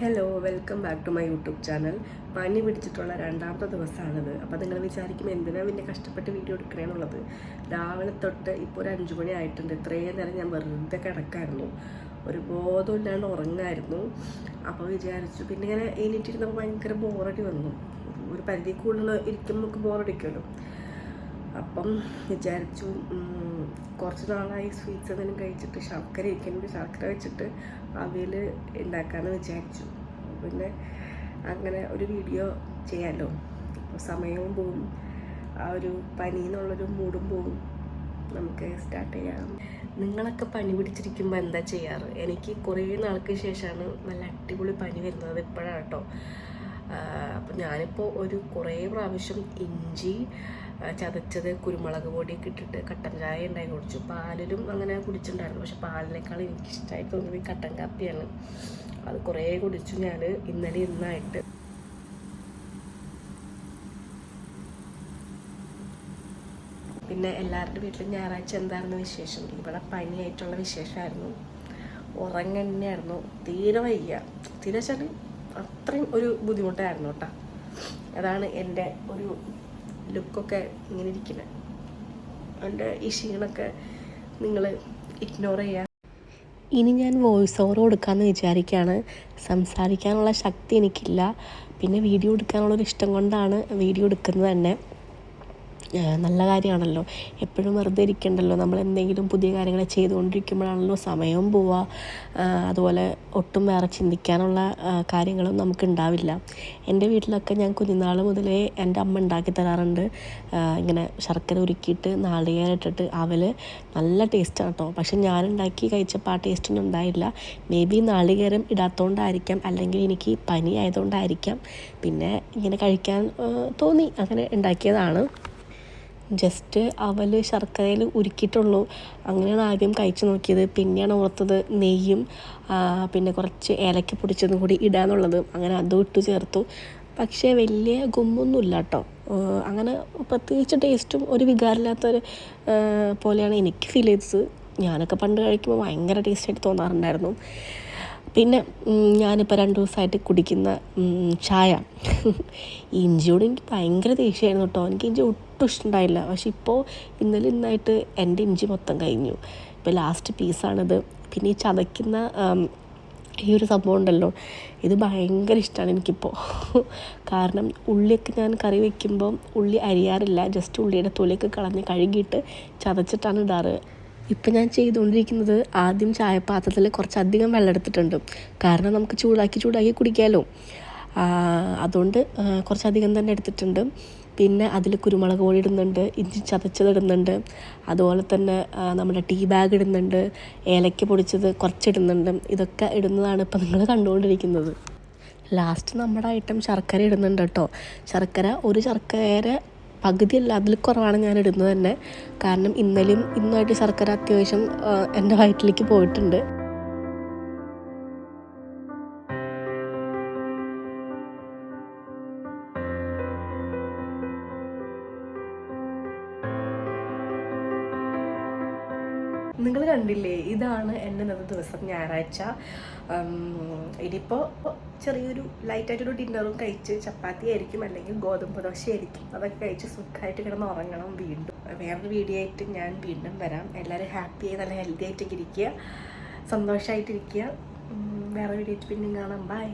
Hello welcome back to my YouTube channel പനി പിടിച്ചിട്ടുള്ള രണ്ടാമത്തെ ദിവസമാണിത്. അപ്പോൾ നിങ്ങൾ വിചാരിക്കും എന്തിനാ പിന്നെ കഷ്ടപ്പെട്ട് വീഡിയോ എടുക്കണേന്നുള്ളത്? രാവിലെ തൊട്ട് ഇപ്പോൾ ഒരു അഞ്ചു മണി ആയിട്ടുണ്ട്. ഇത്രയും നേരം ഞാൻ വെറുതെ കിടക്കായിരുന്നു. ഒരു ബോധമില്ലാണ്ട് ഉറങ്ങായിരുന്നു. അപ്പോൾ വിചാരിച്ചു. പിന്നെ ഇങ്ങനെ എണീറ്റിരുന്നപ്പോൾ ഭയങ്കര ബോറടി വന്നു. ഒരു പരിധി കൂടുതൽ ഇരിക്കുമ്പോൾ നമുക്ക് ബോറടിക്കുമല്ലോ. അപ്പം വിചാരിച്ചു കുറച്ച് നാളായി സ്വീറ്റ്സ് എന്തെങ്കിലും കഴിച്ചിട്ട് ശർക്കര ഇരിക്കുന്നുണ്ട് ശർക്കര വെച്ചിട്ട് അവിയൽ ഉണ്ടാക്കാമെന്ന് വിചാരിച്ചു. പിന്നെ അങ്ങനെ ഒരു വീഡിയോ ചെയ്യാമല്ലോ അപ്പോൾ സമയവും പോവും. ആ ഒരു പനി എന്നുള്ളൊരു മൂടും പോവും. നമുക്ക് സ്റ്റാർട്ട് ചെയ്യാം. നിങ്ങളൊക്കെ പനി പിടിച്ചിരിക്കുമ്പോൾ എന്താ ചെയ്യാറ്? എനിക്ക് കുറേ നാൾക്ക് ശേഷമാണ് നല്ല അടിപൊളി പനി വരുന്നത് ഇപ്പോഴാണ് കേട്ടോ. അപ്പം ഞാനിപ്പോൾ ഒരു കുറേ പ്രാവശ്യം ഇഞ്ചി ചതച്ചത് കുരുമുളക് പൊടിയൊക്കെ ഇട്ടിട്ട് കട്ടൻ ചായ ഉണ്ടായി കുടിച്ചു. പാലിലും അങ്ങനെ കുടിച്ചിട്ടുണ്ടായിരുന്നു. പക്ഷെ പാലിനേക്കാൾ എനിക്കിഷ്ടമായി തോന്നിയത് കട്ടൻ കാപ്പിയാണ്. അത് കുറേ കുടിച്ചു ഞാൻ ഇന്നലെ ഇന്നായിട്ട്. പിന്നെ എല്ലാവരുടെ വീട്ടിലും ഞായറാഴ്ച എന്തായിരുന്നു വിശേഷം? ഇവിടെ പനിയായിട്ടുള്ള വിശേഷമായിരുന്നു. ഉറങ്ങന്നെയായിരുന്നു തീരെ വയ്യ. തീരെ വെച്ചാൽ അത്രയും ഒരു ബുദ്ധിമുട്ടായിരുന്നു കേട്ടോ അതാണ് എന്റെ ഒരു ലുക്കൊക്കെ ഇങ്ങനെ ഇരിക്കുന്നത് എന്റെ ഈ ക്ഷീണമൊക്കെ നിങ്ങൾ ഇഗ്നോർ ചെയ്യുക ഇനി ഞാൻ വോയിസ് ഓവർ കൊടുക്കാമെന്ന് വിചാരിക്കുകയാണ് സംസാരിക്കാനുള്ള ശക്തി എനിക്കില്ല. പിന്നെ വീഡിയോ എടുക്കാനുള്ളൊരു ഇഷ്ടം കൊണ്ടാണ് വീഡിയോ എടുക്കുന്നത് തന്നെ. നല്ല കാര്യമാണല്ലോ. എപ്പോഴും വെറുതെ ഇരിക്കണ്ടല്ലോ. നമ്മൾ എന്തെങ്കിലും പുതിയ കാര്യങ്ങൾ ചെയ്തുകൊണ്ടിരിക്കുമ്പോഴാണല്ലോ സമയവും പോവുക. അതുപോലെ ഒട്ടും വേറെ ചിന്തിക്കാനുള്ള കാര്യങ്ങളും നമുക്ക് ഉണ്ടാവില്ല. എന്റെ വീട്ടിലൊക്കെ ഞാൻ കുഞ്ഞുനാൾ മുതലേ എന്റെ അമ്മ ഉണ്ടാക്കി തരാറുണ്ട്. ഇങ്ങനെ ശർക്കര ഉരുക്കിയിട്ട് നാളികേരിട്ടിട്ട് അവൽ നല്ല ടേസ്റ്റാണ് കേട്ടോ പക്ഷെ ഞാൻ ഉണ്ടാക്കി കഴിച്ചപ്പോൾ ആ ടേസ്റ്റൊന്നും ഉണ്ടായില്ല. മേ ബി നാളികേരം ഇടാത്തതുകൊണ്ടായിരിക്കാം അല്ലെങ്കിൽ എനിക്ക് പനി ആയതുകൊണ്ടായിരിക്കാം. പിന്നെ ഇങ്ങനെ കഴിക്കാൻ തോന്നി. അങ്ങനെ ഉണ്ടാക്കിയതാണ്. ജസ്റ്റ് അവൽ ശർക്കരയിൽ ഉരുക്കിയിട്ടുള്ളൂ. അങ്ങനെയാണ് ആദ്യം കഴിച്ചു നോക്കിയത്. പിന്നെയാണ് ഓർത്തത് നെയ്യും പിന്നെ കുറച്ച് ഏലക്ക പൊടിച്ചതും കൂടി ഇടാന്നുള്ളത്. അങ്ങനെ അതും ഇട്ട് ചേർത്തു. പക്ഷേ വലിയ ഗുമ്മൊന്നുമില്ല കേട്ടോ. അങ്ങനെ പ്രത്യേകിച്ച് ടേസ്റ്റും ഒരു വികാരമില്ലാത്തൊരു പോലെയാണ് എനിക്ക് ഫീൽ ചെയ്തത്. ഞാനൊക്കെ പണ്ട് കഴിക്കുമ്പോൾ ഭയങ്കര ടേസ്റ്റായിട്ട് തോന്നാറുണ്ടായിരുന്നു. പിന്നെ ഞാനിപ്പോൾ രണ്ട് ദിവസമായിട്ട് കുടിക്കുന്ന ചായ. ഇഞ്ചിയോട് എനിക്ക് ഭയങ്കര ദേഷ്യമായിരുന്നു കേട്ടോ. എനിക്ക് ഇഞ്ചി ഒട്ടും ഇഷ്ടമുണ്ടായില്ല പക്ഷെ ഇപ്പോൾ ഇന്നലെ ഇന്നായിട്ട് എന്റെ ഇഞ്ചി മൊത്തം കഴിഞ്ഞു. ഇപ്പോൾ ലാസ്റ്റ് പീസാണിത് പിന്നെ ഈ ചതയ്ക്കുന്ന ഈ ഒരു സംഭവം ഉണ്ടല്ലോ. ഇത് ഭയങ്കര ഇഷ്ടമാണ് എനിക്കിപ്പോൾ കാരണം ഉള്ളിയൊക്കെ ഞാൻ കറി വയ്ക്കുമ്പോൾ ഉള്ളി അരിയാറില്ല. ജസ്റ്റ് ഉള്ളിയുടെ തൊലിയൊക്കെ കളഞ്ഞ് കഴുകിയിട്ട് ചതച്ചിട്ടാണ് ഇടാറ്. ഇപ്പം ഞാൻ ചെയ്തുകൊണ്ടിരിക്കുന്നത് ആദ്യം ചായപാത്രത്തിൽ കുറച്ചധികം വെള്ളം എടുത്തിട്ടുണ്ട്. കാരണം നമുക്ക് ചൂടാക്കി ചൂടാക്കി കുടിക്കാമല്ലോ അതുകൊണ്ട് കുറച്ചധികം തന്നെ എടുത്തിട്ടുണ്ട്. പിന്നെ അതിൽ കുരുമുളക് പൊടി ഇടുന്നുണ്ട് ഇഞ്ചി ചതച്ചത് ഇടുന്നുണ്ട്. അതുപോലെ തന്നെ നമ്മുടെ ടീ ബാഗ് ഇടുന്നുണ്ട് ഏലക്ക പൊടിച്ചത് കുറച്ചിടുന്നുണ്ട്. ഇതൊക്കെ ഇടുന്നതാണ് ഇപ്പം നിങ്ങൾ കണ്ടുകൊണ്ടിരിക്കുന്നത്. ലാസ്റ്റ് നമ്മുടെ ഐറ്റം ശർക്കര ഇടുന്നുണ്ട് കേട്ടോ. ശർക്കര ഒരു ശർക്കര പകുതിയല്ല അതിൽ കുറവാണ് ഞാൻ ഇടുന്നത് തന്നെ. കാരണം ഇന്നലെയും ഇന്നായിട്ട് ശർക്കര അത്യാവശ്യം എന്റെ വയറ്റിലേക്ക് പോയിട്ടുണ്ട്. നിങ്ങൾ കണ്ടില്ലേ? ഇതാണ് എന്റെ ഇന്നത്തെ ദിവസം ഞായറാഴ്ച. ഇനിയിപ്പോൾ ചെറിയൊരു ലൈറ്റായിട്ടൊരു ഡിന്നറും കഴിച്ച് ചപ്പാത്തി ആയിരിക്കും അല്ലെങ്കിൽ ഗോതമ്പ് ദോശ ആയിരിക്കും. അതൊക്കെ കഴിച്ച് സുഖമായിട്ട് കിടന്ന് ഉറങ്ങണം വീണ്ടും. വേറൊരു വീഡിയോ ആയിട്ട് ഞാൻ വീണ്ടും വരാം. എല്ലാവരും ഹാപ്പി ആയി നല്ല ഹെൽത്തി ആയിട്ടൊക്കെ ഇരിക്കുക. സന്തോഷമായിട്ടിരിക്കുക വേറെ വീഡിയോ ആയിട്ട് പിന്നെ കാണാം. ബൈ